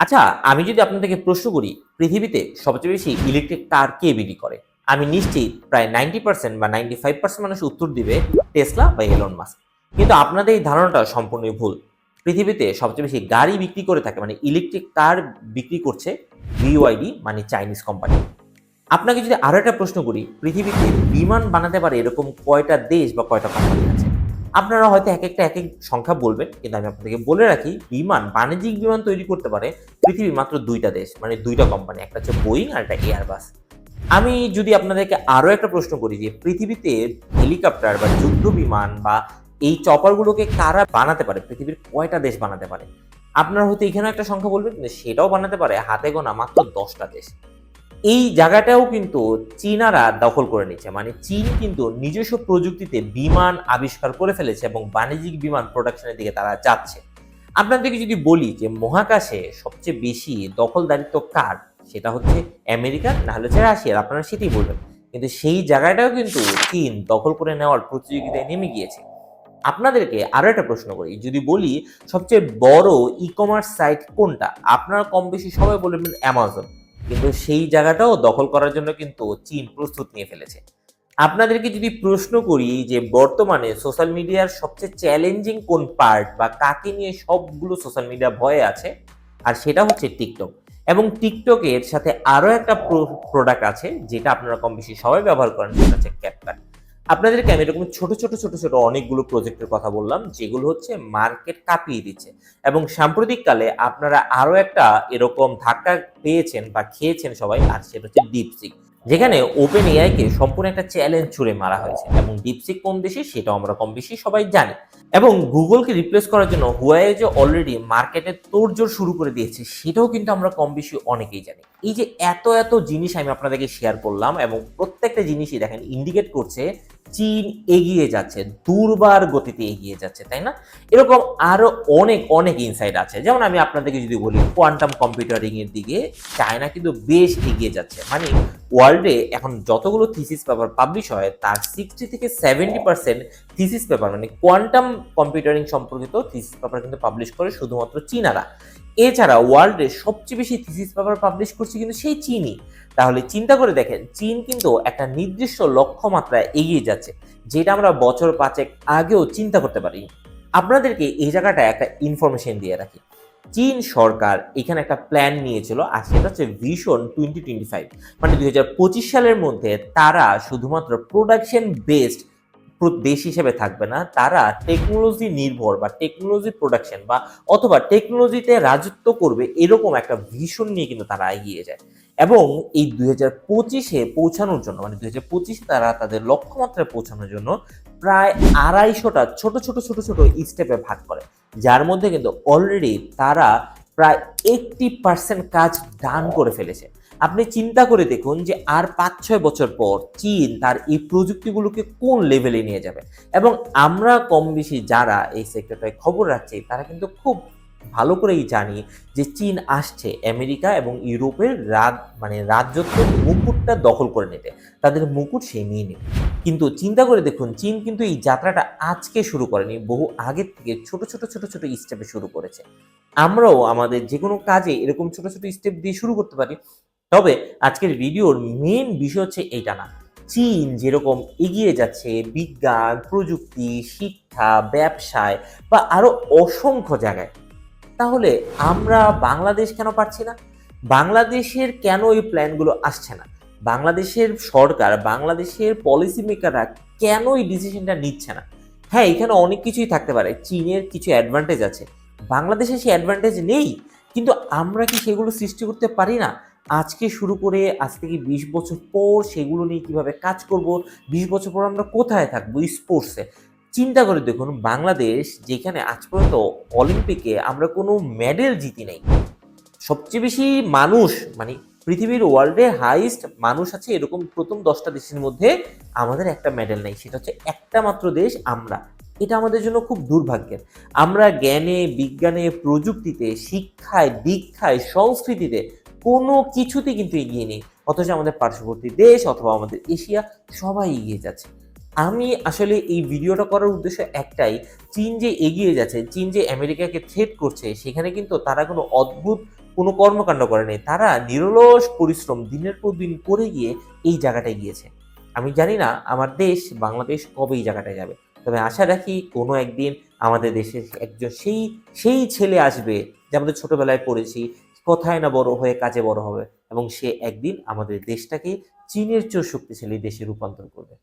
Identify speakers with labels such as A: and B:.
A: আচ্ছা আমি যদি আপনাদেরকে প্রশ্ন করি, পৃথিবীতে সবচেয়ে বেশি ইলেকট্রিক কার কে বিক্রি করে? আমি নিশ্চিত প্রায় নাইনটি পার্সেন্ট বা নাইনটি ফাইভ পার্সেন্ট মানুষ উত্তর দিবে টেসলা বা এলন মাস্ক কিন্তু আপনাদের এই ধারণাটা সম্পূর্ণই ভুল। পৃথিবীতে সবচেয়ে বেশি গাড়ি বিক্রি করে থাকে মানে ইলেকট্রিক কার বিক্রি করছে বিওআইডি মানে চাইনিজ কোম্পানি আপনাকে যদি আরও একটা প্রশ্ন করি, পৃথিবীতে বিমান বানাতে পারে এরকম কয়টা দেশ বা কয়টা কোম্পানি আছে? আপনারা হয়তো এক একটা, এক এক সংখ্যা বলবেন, কিন্তু আমি আপনাদেরকে বলে রাখি, বিমান, বাণিজ্যিক বিমান তৈরি করতে পারে পৃথিবীর মাত্র দুইটা দেশ মানে দুইটা কোম্পানি একটা হচ্ছে বোয়িং আর একটা এয়ারবাস আমি যদি আপনাদেরকে আরও একটা প্রশ্ন করি যে পৃথিবীতে হেলিকপ্টার বা যুদ্ধ বিমান বা এই চপারগুলোকে কারা বানাতে পারে, পৃথিবীর কয়টা দেশ বানাতে পারে? আপনারা হয়তো এখানেও একটা সংখ্যা বলবেন, সেটাও বানাতে পারে, হাতে গোনা মাত্র দশটা দেশ। এই জায়গাটাও কিন্তু চীনারা দখল করে নিচ্ছে। মানে চীন কিন্তু নিজস্ব প্রযুক্তিতে বিমান আবিষ্কার করে ফেলেছে এবং বাণিজ্যিক বিমান প্রোডাকশনের দিকে তারা যাচ্ছে। আপনাদেরকে যদি বলি যে মহাকাশে সবচেয়ে বেশি দখলদারিত্ব কার? সেটা হচ্ছে আমেরিকা, না হলে হচ্ছে রাশিয়ার আপনারা সেটাই বলবেন। কিন্তু সেই জায়গাটাও কিন্তু চীন দখল করে নেওয়ার প্রতিযোগিতায় নেমে গিয়েছে। আপনাদেরকে আরও একটা প্রশ্ন করি। যদি বলি সবচেয়ে বড় ই কমার্স সাইট কোনটা? আপনারা কম বেশি সবাই বলবেন অ্যামাজন কিন্তু সেই জায়গাটাও দখল করার জন্য কিন্তু চীন প্রস্তুত নিয়ে ফেলেছে। আপনাদেরকে যদি প্রশ্ন করি যে বর্তমানে সোশ্যাল মিডিয়ার সবচেয়ে চ্যালেঞ্জিং কোন পার্ট বা কাকে নিয়ে সবগুলো সোশ্যাল মিডিয়া ভয়ে আছে, আর সেটা হচ্ছে টিকটক। এবং টিকটকের সাথে আরও একটা প্রোডাক্ট আছে যেটা আপনারা কম বেশি সবাই ব্যবহার করেন, সেটা হচ্ছে ক্যাপকাট আপনাদেরকে আমি এরকম ছোট ছোট ছোট ছোট অনেকগুলো প্রজেক্টের কথা বললাম, যেগুলো হচ্ছে মার্কেট কাঁপিয়ে দিচ্ছে? এবং সাম্প্রতিককালে আপনারা আরও একটা এরকম ধাক্কা পেয়েছেন বা খেয়েছেন সবাই, আর সেটা হচ্ছে ডিপসিক যেখানে ওপেন এআইকে সম্পূর্ণ একটা চ্যালেঞ্জ ছুড়ে মারা হয়েছে। এবং ডিপসিক কোন দেশে, সেটাও আমরা কম বেশি সবাই জানি। এবং গুগলকে রিপ্লেস করার জন্য হুয়াই যে অলরেডি মার্কেটে তোড়জোড় শুরু করে দিয়েছে, সেটাও কিন্তু আমরা কম বেশি অনেকেই জানি। এই যে এত এত জিনিস আমি আপনাদেরকে শেয়ার করলাম এবং প্রত্যেকটা জিনিসই দেখেন ইন্ডিকেট করছে চীন এগিয়ে যাচ্ছে, দুর্বার গতিতে এগিয়ে যাচ্ছে, তাই না? এরকম আরও অনেক অনেক ইনসাইড আছে। যেমন আমি আপনাদেরকে যদি বলি কোয়ান্টাম কম্পিউটারিং এর দিকে চায়না কিন্তু বেশ এগিয়ে যাচ্ছে। মানে ওয়ার্ল্ডে এখন যতগুলো থিসিস পেপার পাবলিশ হয়, তার সিক্সটি থেকে সেভেন্টি পার্সেন্ট থিসিস পেপার মানে কোয়ান্টাম কম্পিউটারিং সম্পর্কিত থিসিস পেপার কিন্তু পাবলিশ করে শুধুমাত্র চীনারা। এছাড়া ওয়ার্ল্ডে সবচেয়ে বেশি থিসিস পেপার পাবলিশ করছে কিন্তু সেই চীনই। তাহলে চিন্তা করে দেখেন, চীন কিন্তু একটা নির্দিষ্ট লক্ষ্যমাত্রায় এগিয়ে যাচ্ছে, যেটা আমরা বছর পাঁচেক আগেও চিন্তা করতে পারি। আপনাদেরকে এই জায়গাটা একটা ইনফরমেশন দিয়ে রাখি। চীন সরকার এখানে একটা প্ল্যান নিয়েছিল, আর সেটা হচ্ছে ভিশন টোয়েন্টি টোয়েন্টি ফাইভ মানে দুই সালের মধ্যে তারা শুধুমাত্র প্রোডাকশন বেসড দেশ হিসেবে থাকবে না। তারা টেকনোলজি নির্ভর বা টেকনোলজি প্রোডাকশন বা অথবা টেকনোলজিতে রাজত্ব করবে এরকম একটা ভিশন নিয়ে কিন্তু তারা এগিয়ে যায়। এবং এই দুই হাজার পঁচিশে পৌঁছানোর জন্য মানে দুই হাজার পঁচিশে তারা তাদের লক্ষ্যমাত্রায় পৌঁছানোর জন্য প্রায় আড়াইশোটা ছোট ছোট ছোট ছোট স্টেপে ভাগ করে। যার মধ্যে কিন্তু অলরেডি তারা প্রায় এইটটি পার্সেন্ট কাজ ডান করে ফেলেছে। আপনি চিন্তা করে দেখুন যে আর পাঁচ ছয় বছর পর চীন তার এই প্রযুক্তিগুলোকে কোন লেভেলে নিয়ে যাবে? এবং আমরা কম বেশি যারা এই সেক্টরটায় খবর রাখছি, তারা কিন্তু খুব ভালো করেই জানি যে চীন আসছে আমেরিকা এবং ইউরোপের রাজ মানে রাজ্যত্ব মুকুটটা দখল করে নিতে। তাদের মুকুট সে নিয়ে নেবে কিন্তু চিন্তা করে দেখুন, চীন কিন্তু এই যাত্রাটা আজকে শুরু করেনি, বহু আগের থেকে ছোট ছোট ছোট ছোট স্টেপে শুরু করেছে। আমরাও আমাদের যে কোনো কাজে এরকম ছোট ছোট স্টেপ দিয়ে শুরু করতে পারি তবে আজকের ভিডিওর মেন বিষয় হচ্ছে এইটা না। চীন যেরকম এগিয়ে যাচ্ছে, বিজ্ঞান, প্রযুক্তি, শিক্ষা, ব্যবসায় বা আরও অসংখ্য জায়গায়, তাহলে আমরা বাংলাদেশ কেন পারছি না? বাংলাদেশের কেন এই প্ল্যানগুলো আসছে না? বাংলাদেশের সরকার, বাংলাদেশের পলিসি মেকাররা কেন এই ডিসিশনটা নিচ্ছে না? হ্যাঁ এখানে অনেক কিছুই থাকতে পারে। চীনের কিছু অ্যাডভান্টেজ আছে। বাংলাদেশে সেই অ্যাডভান্টেজ নেই, কিন্তু আমরা কি সেগুলো সৃষ্টি করতে পারি না? আজকে শুরু করে আজ থেকে বিশ বছর পর সেগুলো নিয়ে কীভাবে কাজ করব, বিশ বছর পর আমরা কোথায় থাকব স্পোর্টসে চিন্তা করে দেখুন, বাংলাদেশ যেখানে আজ পর্যন্ত অলিম্পিকে আমরা কোনো মেডেল জিতি নাই। সবচেয়ে বেশি মানুষ মানে পৃথিবীর ওয়ার্ল্ডে হাইস্ট মানুষ আছে এরকম প্রথম দশটা দেশের মধ্যে আমাদের একটা মেডেল নেই, সেটা হচ্ছে একটা মাত্র দেশ আমরা। এটা আমাদের জন্য খুব দুর্ভাগ্যের। আমরা জ্ঞানে, বিজ্ঞানে, প্রযুক্তিতে, শিক্ষায়, দীক্ষায়, সংস্কৃতিতে কোনো কিছুতে কিন্তু এগিয়ে নেই। অথচ আমাদের পার্শ্ববর্তী দেশ অথবা আমাদের এশিয়া সবাই এগিয়ে যাচ্ছে। আমি আসলে এই ভিডিওটা করার উদ্দেশ্য একটাই, চীন যে এগিয়ে যাচ্ছে, চীন যে আমেরিকাকে থ্রেট করছে, সেখানে কিন্তু তারা কোনো অদ্ভুত কোনো কর্মকাণ্ড করেনি তারা নিরলস পরিশ্রম দিনের পর দিন করে গিয়ে এই জায়গাটায় গিয়েছে। আমি জানি না আমার দেশ বাংলাদেশ কবে এই জায়গাটায় যাবে। তবে আশা রাখি কোনো একদিন আমাদের দেশে একজন সেই সেই ছেলে আসবে যে আমাদের ছোটবেলায় পড়েছি কথায় না বড় হয়ে কাজে বড় হবে এবং সে একদিন আমাদের দেশটাকে চীনের চেয়েও শক্তিশালী দেশে রূপান্তর করবে।